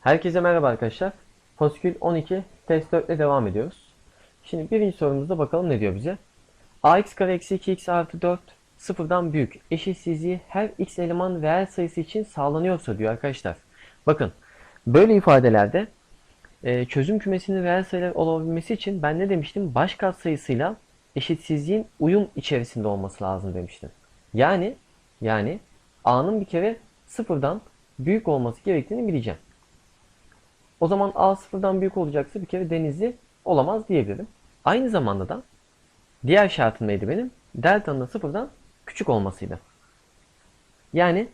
Herkese merhaba arkadaşlar. Foskül 12 test 4 ile devam ediyoruz. Şimdi birinci sorumuzda bakalım ne diyor bize. ax kare eksi 2x artı 4 sıfırdan büyük eşitsizliği her x eleman reel sayısı için sağlanıyorsa diyor arkadaşlar. Bakın böyle ifadelerde e, çözüm kümesinin reel sayılar olabilmesi için ben ne demiştim? Baş katsayısıyla eşitsizliğin uyum içerisinde olması lazım demiştim. Yani yani a'nın bir kere sıfırdan büyük olması gerektiğini bileceğim. O zaman A sıfırdan büyük olacaksa bir kere denizli olamaz diyebilirim. Aynı zamanda da diğer şartım neydi benim? Delta'nın da sıfırdan küçük olmasıydı. Yani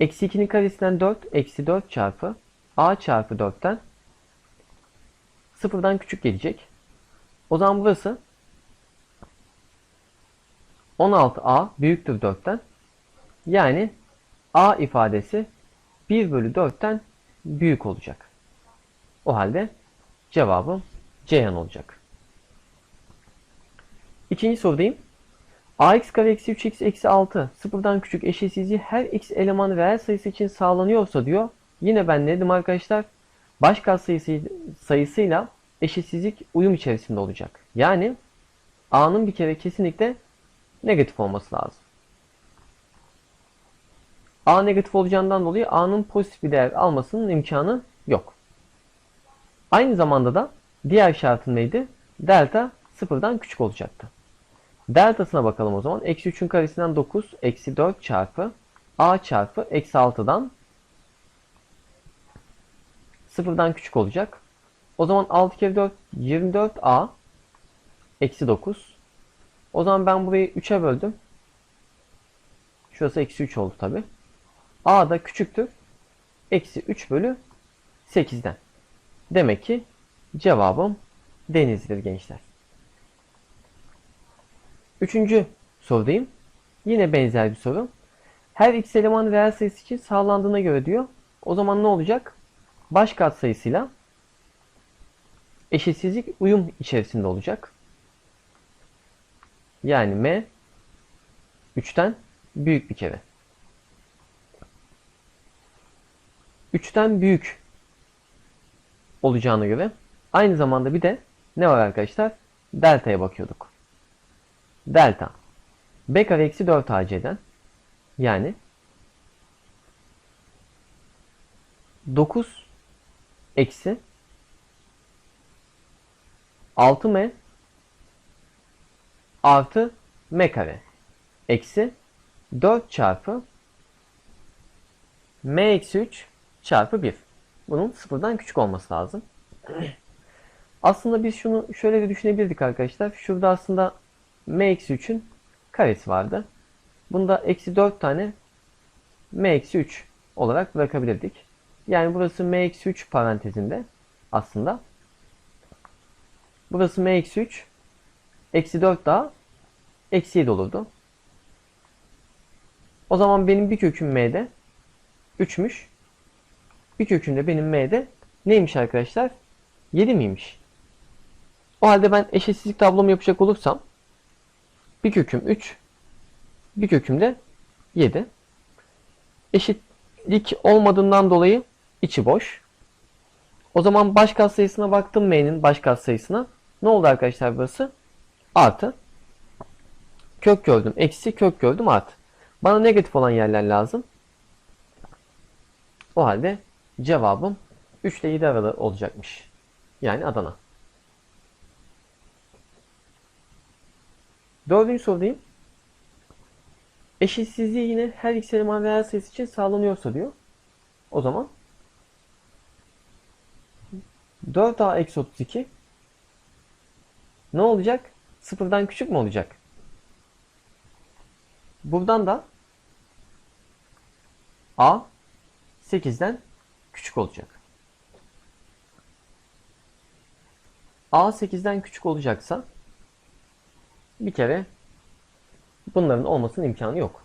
eksi 2'nin karesinden 4 eksi 4 çarpı A çarpı 4'ten sıfırdan küçük gelecek. O zaman burası 16A büyüktür 4'ten. Yani A ifadesi 1 bölü 4'ten büyük olacak. O halde cevabım Ceyhan olacak. İkinci sorudayım. ax kare eksi 3x eksi 6 sıfırdan küçük eşitsizliği her x eleman reel sayısı için sağlanıyorsa diyor. Yine ben ne dedim arkadaşlar? Baş katsayısı sayısıyla eşitsizlik uyum içerisinde olacak. Yani a'nın bir kere kesinlikle negatif olması lazım. A negatif olacağından dolayı A'nın pozitif bir değer almasının imkanı yok. Aynı zamanda da diğer şartın neydi? Delta sıfırdan küçük olacaktı. Deltasına bakalım o zaman. Eksi 3'ün karesinden 9, eksi 4 çarpı A çarpı eksi 6'dan sıfırdan küçük olacak. O zaman 6 kere 4, 24A eksi 9. O zaman ben burayı 3'e böldüm. Şurası eksi 3 oldu tabi. A da küçüktür. Eksi 3 bölü 8'den. Demek ki cevabım Denizli'dir gençler. Üçüncü sorudayım. Yine benzer bir soru. Her x eleman reel sayısı için sağlandığına göre diyor. O zaman ne olacak? Baş katsayısıyla eşitsizlik uyum içerisinde olacak. Yani m 3'ten büyük bir kere. 3'ten büyük olacağına göre aynı zamanda bir de ne var arkadaşlar? Delta'ya bakıyorduk. Delta b kare eksi 4 ac'den yani 9 eksi 6m artı m kare eksi 4 çarpı m eksi 3 çarpı 1. Bunun sıfırdan küçük olması lazım. Aslında biz şunu şöyle de düşünebilirdik arkadaşlar. Şurada aslında m eksi 3'ün karesi vardı. Bunda eksi 4 tane m eksi 3 olarak bırakabilirdik. Yani burası m eksi 3 parantezinde aslında. Burası m eksi 3 eksi 4 daha eksi 7 olurdu. O zaman benim bir köküm m'de 3'müş. Bir kökünde benim m'de neymiş arkadaşlar? 7 miymiş? O halde ben eşitsizlik tablomu yapacak olursam bir köküm 3 bir köküm de 7. Eşitlik olmadığından dolayı içi boş. O zaman baş katsayısına baktım m'nin baş katsayısına. Ne oldu arkadaşlar burası? Artı. Kök gördüm. Eksi kök gördüm artı. Bana negatif olan yerler lazım. O halde cevabım 3 ile 7 arada olacakmış. Yani Adana. Dördüncü sorudayım. Eşitsizliği yine her x eleman reel sayısı için sağlanıyorsa diyor. O zaman 4a eksi 32 ne olacak? Sıfırdan küçük mü olacak? Buradan da a 8'den küçük olacak. A 8'den küçük olacaksa bir kere bunların olmasının imkanı yok.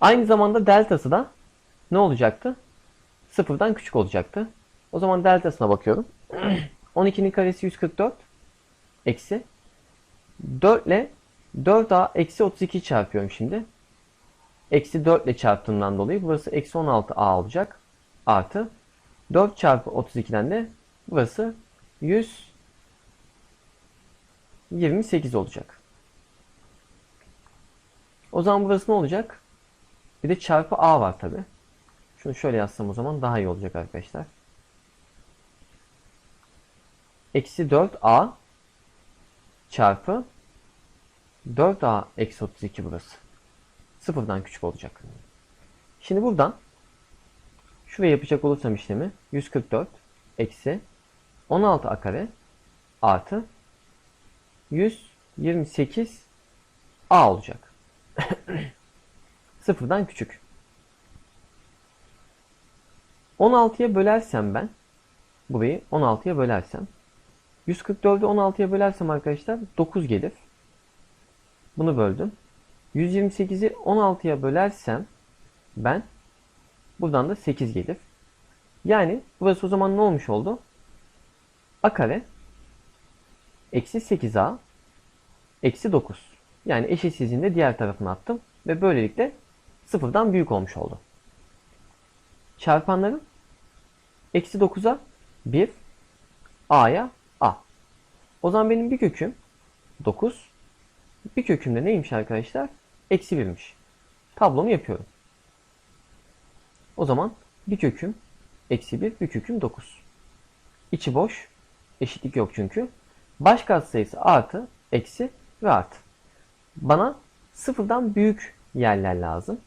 Aynı zamanda deltası da ne olacaktı? Sıfırdan küçük olacaktı. O zaman deltasına bakıyorum. 12'nin karesi 144 eksi 4 ile 4a eksi 32 çarpıyorum şimdi. Eksi 4 ile çarptığımdan dolayı burası eksi 16a olacak. Artı 4 çarpı 32'den de burası 128 olacak. O zaman burası ne olacak? Bir de çarpı a var tabi. Şunu şöyle yazsam o zaman daha iyi olacak arkadaşlar. Eksi 4a çarpı 4a eksi 32 burası. Sıfırdan küçük olacak. Şimdi buradan şuraya yapacak olursam işlemi 144 eksi 16 a kare artı 128 a olacak. Sıfırdan küçük. 16'ya bölersem ben burayı 16'ya bölersem 144'ü 16'ya bölersem arkadaşlar 9 gelir. Bunu böldüm. 128'i 16'ya bölersem ben buradan da 8 gelir. Yani burası o zaman ne olmuş oldu? A kare eksi 8A eksi 9. Yani eşitsizliğin de diğer tarafına attım. Ve böylelikle sıfırdan büyük olmuş oldu. Çarpanların eksi 9'a 1 A'ya A. O zaman benim bir köküm 9. Bir köküm de neymiş arkadaşlar? Eksi 1'miş. Tablomu yapıyorum. O zaman bir köküm eksi 1, bir köküm 9. İçi boş. Eşitlik yok çünkü. Baş katsayısı artı, eksi ve artı. Bana sıfırdan büyük yerler lazım.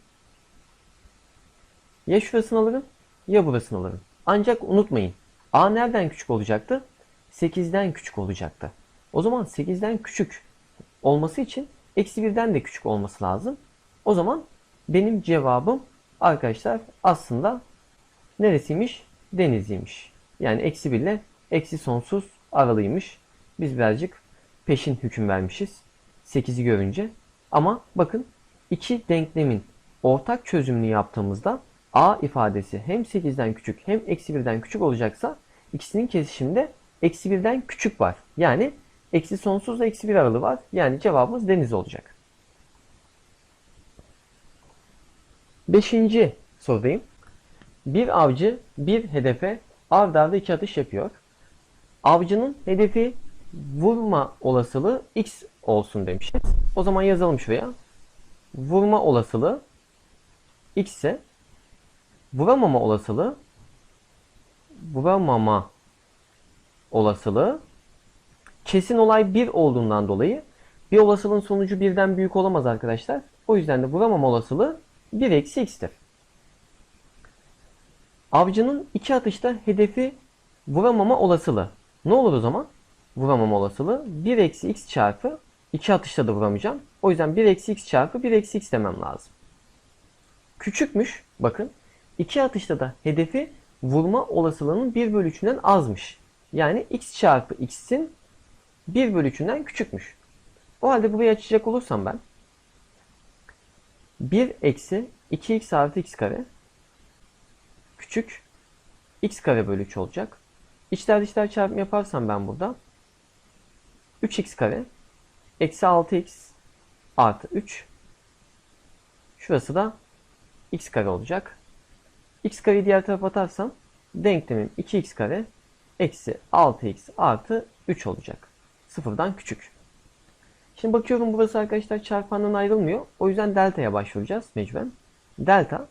Ya şurasını alırım ya burasını alırım. Ancak unutmayın. A nereden küçük olacaktı? 8'den küçük olacaktı. O zaman 8'den küçük olması için eksi 1'den de küçük olması lazım. O zaman benim cevabım arkadaşlar aslında neresiymiş? Denizliymiş. Yani eksi 1 ile eksi sonsuz aralıymış. Biz birazcık peşin hüküm vermişiz. 8'i görünce. Ama bakın iki denklemin ortak çözümünü yaptığımızda a ifadesi hem 8'den küçük hem eksi 1'den küçük olacaksa ikisinin kesişiminde eksi 1'den küçük var. Yani eksi sonsuzla eksi 1 aralığı var. Yani cevabımız deniz olacak. Beşinci sorudayım. Bir avcı bir hedefe ard arda iki atış yapıyor. Avcının hedefi vurma olasılığı x olsun demişiz. O zaman yazalım şuraya. Vurma olasılığı x ise vuramama olasılığı vuramama olasılığı kesin olay 1 olduğundan dolayı bir olasılığın sonucu birden büyük olamaz arkadaşlar. O yüzden de vuramama olasılığı 1 eksi x'tir. Avcının iki atışta hedefi vuramama olasılığı. Ne olur o zaman? Vuramama olasılığı 1 eksi x çarpı iki atışta da vuramayacağım. O yüzden 1 eksi x çarpı 1 eksi x demem lazım. Küçükmüş. Bakın. iki atışta da hedefi vurma olasılığının 1 bölü 3'ünden azmış. Yani x çarpı x'in 1 bölü 3'ünden küçükmüş. O halde burayı açacak olursam ben 1 eksi 2x artı x kare küçük x kare bölü 3 olacak. İçler dışlar çarpımı yaparsam ben burada 3x kare eksi 6x artı 3 şurası da x kare olacak. x kareyi diğer tarafa atarsam denklemim 2x kare eksi 6x artı 3 olacak. Sıfırdan küçük. Şimdi bakıyorum burası arkadaşlar çarpandan ayrılmıyor. O yüzden delta'ya başvuracağız mecburen. Delta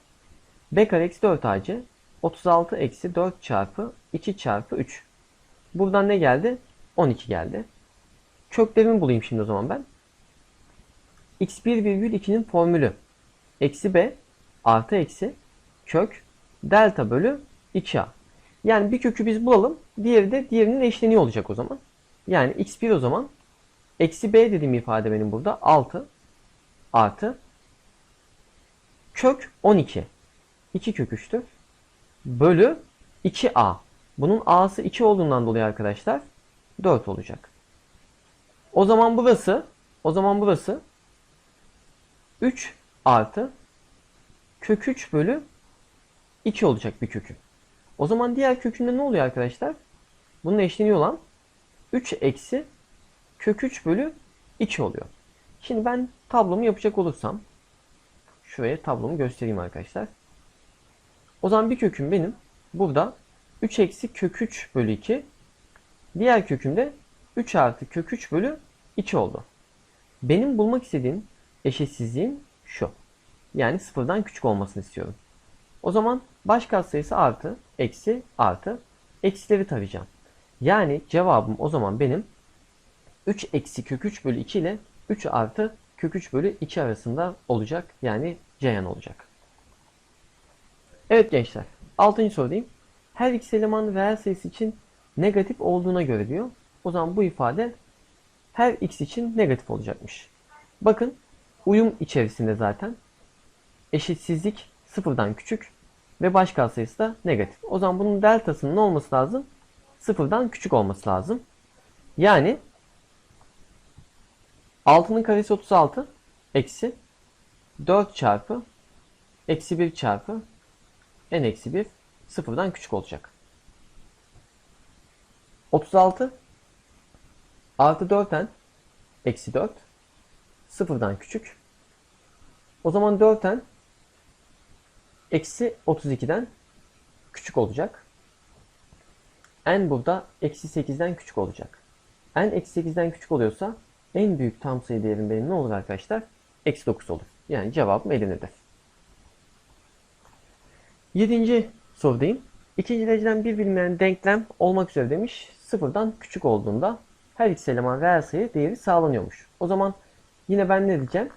b kare eksi 4 ac 36 eksi 4 çarpı 2 çarpı 3. Buradan ne geldi? 12 geldi. Köklerimi bulayım şimdi o zaman ben. x1 virgül 2'nin formülü. Eksi b artı eksi kök delta bölü 2a. Yani bir kökü biz bulalım. Diğeri de diğerinin eşleniği olacak o zaman. Yani x1 o zaman eksi b dediğim ifade benim burada 6 artı kök 12. 2 kök 3'tür. Bölü 2a. Bunun a'sı 2 olduğundan dolayı arkadaşlar 4 olacak. O zaman burası o zaman burası 3 artı kök 3 bölü 2 olacak bir kökü. O zaman diğer kökünde ne oluyor arkadaşlar? Bunun eşleniği olan 3 eksi kök 3 bölü 2 oluyor. Şimdi ben tablomu yapacak olursam şuraya tablomu göstereyim arkadaşlar. O zaman bir köküm benim burada 3 eksi kök 3 bölü 2. Diğer kökümde 3 artı kök 3 bölü 2 oldu. Benim bulmak istediğim eşitsizliğim şu. Yani sıfırdan küçük olmasını istiyorum. O zaman baş katsayısı artı, eksi, artı. Eksileri tarayacağım. Yani cevabım o zaman benim 3 eksi kök 3 bölü 2 ile 3 artı kök 3 bölü 2 arasında olacak. Yani Ceyhan olacak. Evet gençler. 6. sorudayım. Her x eleman reel sayısı için negatif olduğuna göre diyor. O zaman bu ifade her x için negatif olacakmış. Bakın uyum içerisinde zaten eşitsizlik sıfırdan küçük ve baş katsayısı da negatif. O zaman bunun deltasının ne olması lazım? Sıfırdan küçük olması lazım. Yani 6'nın karesi 36 eksi 4 çarpı eksi 1 çarpı n eksi 1 sıfırdan küçük olacak. 36 artı 4n eksi 4 sıfırdan küçük. O zaman 4n eksi 32'den küçük olacak. n burada eksi 8'den küçük olacak. n eksi 8'den küçük oluyorsa en büyük tam sayı değerim benim ne olur arkadaşlar? Eksi 9 olur. Yani cevabım elindedir. Yedinci sorudayım. İkinci dereceden bir bilinmeyen denklem olmak üzere demiş. Sıfırdan küçük olduğunda her x eleman reel sayı değeri sağlanıyormuş. O zaman yine ben ne diyeceğim?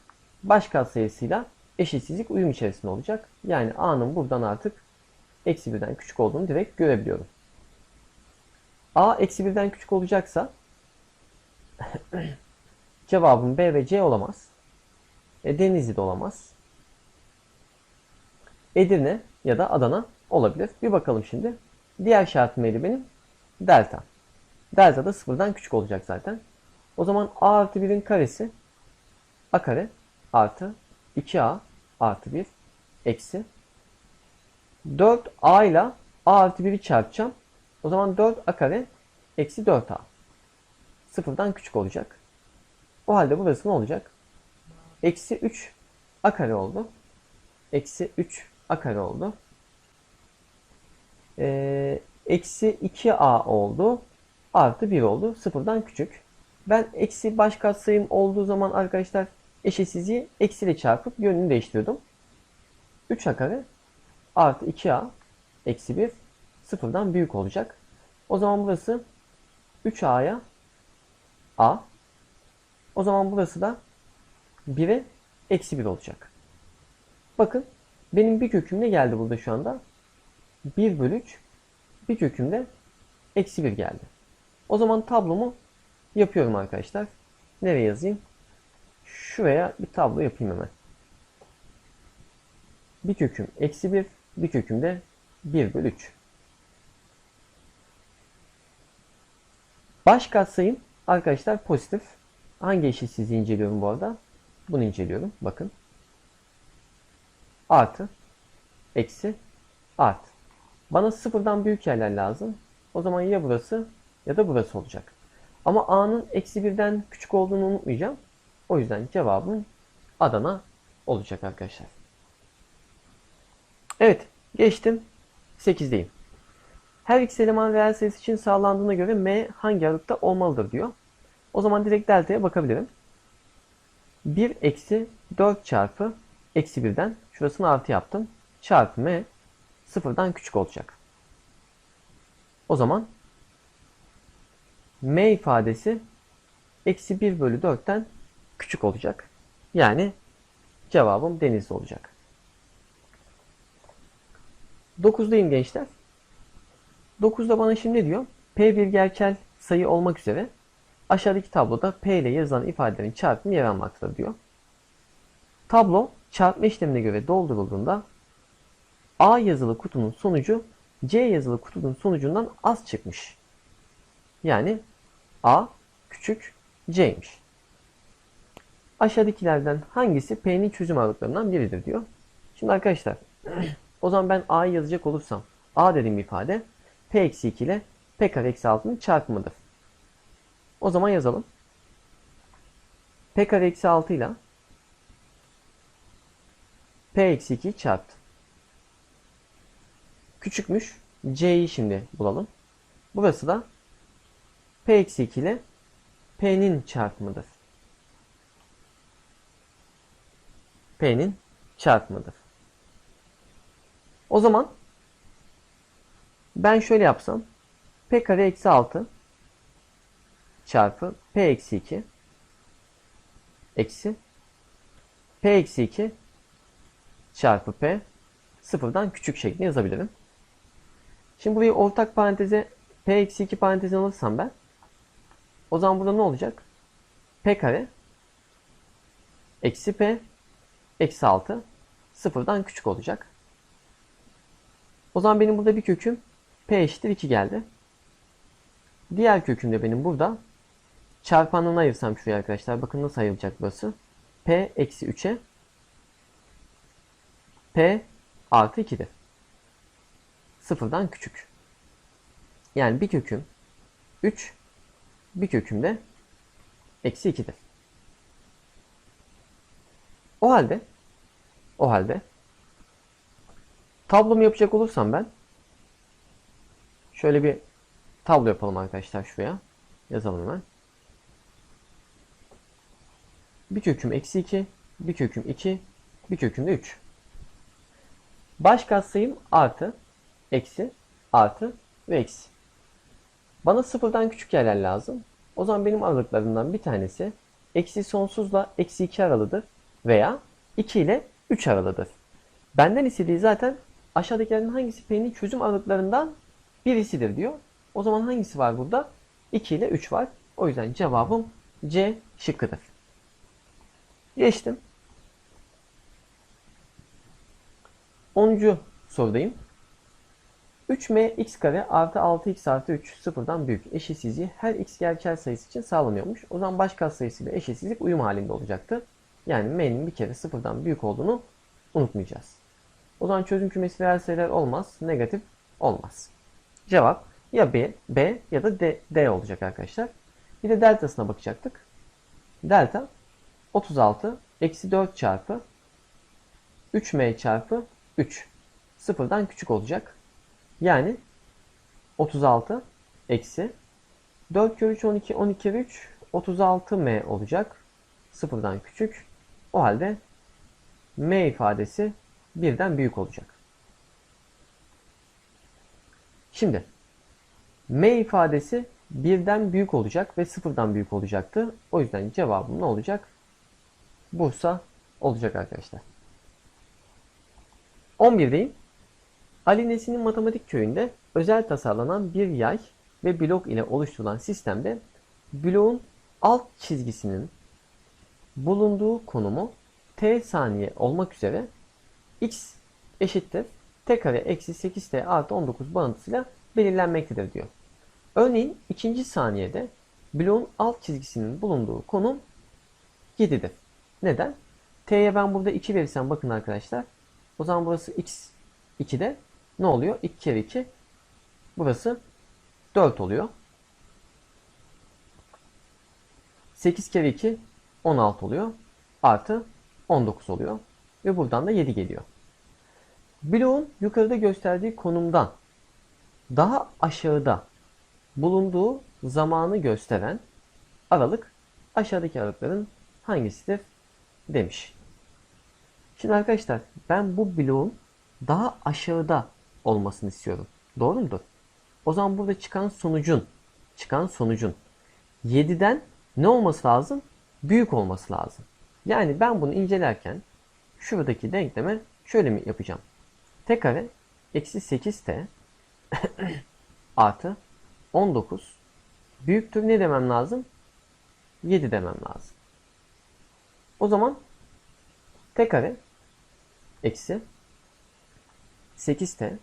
Baş katsayısıyla eşitsizlik uyum içerisinde olacak. Yani a'nın buradan artık eksi birden küçük olduğunu direkt görebiliyorum. a eksi birden küçük olacaksa cevabım B ve C olamaz. E, Denizli de olamaz. Edirne ya da Adana olabilir. Bir bakalım şimdi. Diğer şartım neydi benim? Delta. Delta da sıfırdan küçük olacak zaten. O zaman A artı 1'in karesi A kare artı 2A artı 1 eksi 4A ile A artı 1'i çarpacağım. O zaman 4A kare eksi 4A. Sıfırdan küçük olacak. O halde burası ne olacak? Eksi 3 A kare oldu. Eksi 3 A kare oldu. Ee, eksi 2A oldu. Artı 1 oldu. Sıfırdan küçük. Ben eksi baş katsayım olduğu zaman arkadaşlar eşitsizliği eksiyle çarpıp yönünü değiştiriyordum. 3A kare artı 2A eksi 1 sıfırdan büyük olacak. O zaman burası 3A'ya A. O zaman burası da 1'e eksi 1 olacak. Bakın benim bir köküm ne geldi burada şu anda? 1 bölü 3 bir kökümde eksi 1 geldi. O zaman tablomu yapıyorum arkadaşlar. Nereye yazayım? Şuraya bir tablo yapayım hemen. Bir köküm eksi 1, bir kökümde 1 bölü 3. Baş katsayım arkadaşlar pozitif. Hangi eşitsizliği inceliyorum bu arada? Bunu inceliyorum. Bakın. Artı. Eksi. Artı. Bana sıfırdan büyük yerler lazım. O zaman ya burası ya da burası olacak. Ama a'nın eksi birden küçük olduğunu unutmayacağım. O yüzden cevabım Adana olacak arkadaşlar. Evet. Geçtim. 8'deyim. Her x eleman reel sayısı için sağlandığına göre m hangi aralıkta olmalıdır diyor. O zaman direkt delta'ya bakabilirim. 1 eksi 4 çarpı eksi 1'den şurasını artı yaptım. Çarpı m sıfırdan küçük olacak. O zaman m ifadesi eksi 1 bölü 4'ten küçük olacak. Yani cevabım denizli olacak. 9'dayım gençler. 9'da bana şimdi diyor? P bir gerçel sayı olmak üzere aşağıdaki tabloda P ile yazılan ifadelerin çarpımı yer almaktadır diyor. Tablo çarpma işlemine göre doldurulduğunda A yazılı kutunun sonucu C yazılı kutunun sonucundan az çıkmış. Yani A küçük C'ymiş. Aşağıdakilerden hangisi P'nin çözüm aralıklarından biridir diyor. Şimdi arkadaşlar o zaman ben A'yı yazacak olursam A dediğim ifade P eksi 2 ile P kare eksi 6'nın çarpımıdır. O zaman yazalım. P kare eksi 6 ile P eksi 2'yi çarptı. Küçükmüş. c'yi şimdi bulalım. Burası da p eksi 2 ile p'nin çarpımıdır. p'nin çarpımıdır. O zaman ben şöyle yapsam p kare eksi 6 çarpı p eksi 2 eksi p eksi 2 çarpı p sıfırdan küçük şeklinde yazabilirim. Şimdi burayı ortak paranteze p eksi 2 parantezine alırsam ben o zaman burada ne olacak? p kare eksi p eksi 6 sıfırdan küçük olacak. O zaman benim burada bir köküm p eşittir 2 geldi. Diğer köküm de benim burada çarpanını ayırsam şuraya arkadaşlar. Bakın nasıl ayrılacak burası. p eksi 3'e p artı 2'dir. Sıfırdan küçük. Yani bir köküm 3 bir köküm de eksi 2'dir. O halde o halde tablomu yapacak olursam ben şöyle bir tablo yapalım arkadaşlar şuraya. Yazalım hemen. Bir köküm eksi 2, bir köküm 2, bir köküm de 3. Baş katsayım artı, eksi, artı ve eksi. Bana sıfırdan küçük yerler lazım. O zaman benim aralıklarımdan bir tanesi eksi sonsuzla eksi 2 aralıdır veya 2 ile 3 aralıdır. Benden istediği zaten aşağıdakilerin hangisi p'nin çözüm aralıklarından birisidir diyor. O zaman hangisi var burada? 2 ile 3 var. O yüzden cevabım C şıkkıdır. Geçtim. 10. sorudayım. 3m x kare artı 6x artı 3 sıfırdan büyük eşitsizliği her x gerçel sayısı için sağlanıyormuş. O zaman baş katsayısıyla eşitsizlik uyum halinde olacaktı. Yani m'nin bir kere sıfırdan büyük olduğunu unutmayacağız. O zaman çözüm kümesi reel sayılar olmaz, negatif olmaz. Cevap ya B, B ya da D, D olacak arkadaşlar. Bir de deltasına bakacaktık. Delta 36 eksi 4 çarpı 3m çarpı 3 sıfırdan küçük olacak. Yani 36 eksi 4 kere 3 12 12 kere 3 36m olacak. Sıfırdan küçük. O halde m ifadesi birden büyük olacak. Şimdi m ifadesi birden büyük olacak ve sıfırdan büyük olacaktı. O yüzden cevabım ne olacak? Bursa olacak arkadaşlar. 11'deyim. Ali Nesin'in matematik köyünde özel tasarlanan bir yay ve blok ile oluşturulan sistemde bloğun alt çizgisinin bulunduğu konumu t saniye olmak üzere x eşittir t kare eksi 8t artı 19 bağıntısıyla belirlenmektedir diyor. Örneğin ikinci saniyede bloğun alt çizgisinin bulunduğu konum 7'dir. Neden? T'ye ben burada 2 verirsem bakın arkadaşlar. O zaman burası x 2'de ne oluyor? 2 kere 2 burası 4 oluyor. 8 kere 2 16 oluyor. Artı 19 oluyor. Ve buradan da 7 geliyor. Bloğun yukarıda gösterdiği konumdan daha aşağıda bulunduğu zamanı gösteren aralık aşağıdaki aralıkların hangisidir demiş. Şimdi arkadaşlar ben bu bloğun daha aşağıda olmasını istiyorum. Doğru mudur? O zaman burada çıkan sonucun çıkan sonucun 7'den ne olması lazım? Büyük olması lazım. Yani ben bunu incelerken şuradaki denkleme şöyle mi yapacağım? T kare eksi 8t artı 19 büyüktür ne demem lazım? 7 demem lazım. O zaman t kare eksi 8t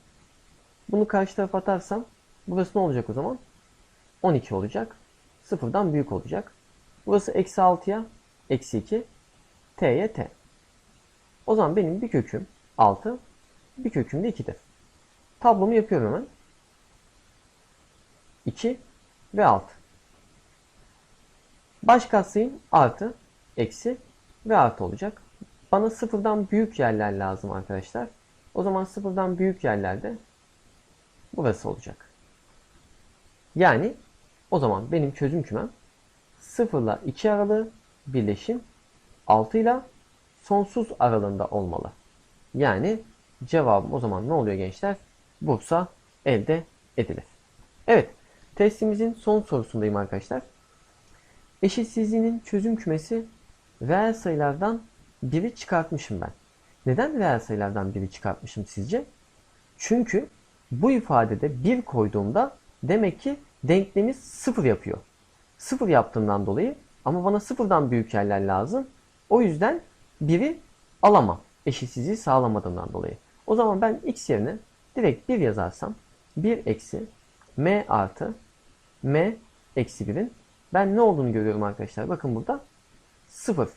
bunu karşı tarafa atarsam burası ne olacak o zaman? 12 olacak. Sıfırdan büyük olacak. Burası eksi 6'ya eksi 2 t'ye t. O zaman benim bir köküm 6 bir köküm de 2'dir. Tablomu yapıyorum hemen. 2 ve 6. Baş katsayım artı, eksi ve artı olacak. Bana sıfırdan büyük yerler lazım arkadaşlar. O zaman sıfırdan büyük yerlerde burası olacak. Yani o zaman benim çözüm kümem 0 ile 2 aralığı birleşim 6 ile sonsuz aralığında olmalı. Yani cevabım o zaman ne oluyor gençler? Bursa elde edilir. Evet, testimizin son sorusundayım arkadaşlar. Eşitsizliğinin çözüm kümesi reel sayılardan biri çıkartmışım ben. Neden reel sayılardan biri çıkartmışım sizce? Çünkü bu ifadede 1 koyduğumda demek ki denklemi 0 yapıyor. 0 yaptığından dolayı ama bana sıfırdan büyük yerler lazım. O yüzden 1'i alamam. Eşitsizliği sağlamadığından dolayı. O zaman ben x yerine direkt 1 yazarsam 1 eksi m artı m eksi 1'in ben ne olduğunu görüyorum arkadaşlar. Bakın burada 0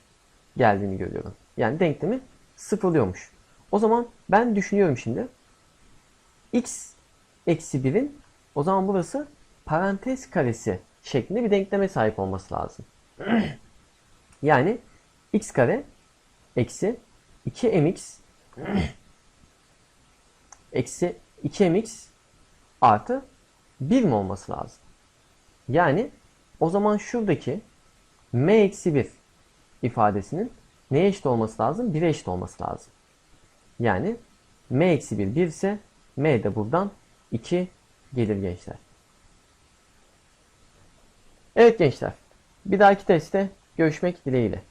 geldiğini görüyorum. Yani denklemi sıfırlıyormuş. O zaman ben düşünüyorum şimdi. x eksi 1'in o zaman burası parantez karesi şeklinde bir denkleme sahip olması lazım. yani x kare eksi 2mx eksi 2mx artı 1 mi olması lazım? Yani o zaman şuradaki m eksi 1 ifadesinin neye eşit olması lazım? 1'e eşit olması lazım. Yani m eksi 1 1 ise m de buradan 2 gelir gençler. Evet gençler. Bir dahaki testte görüşmek dileğiyle.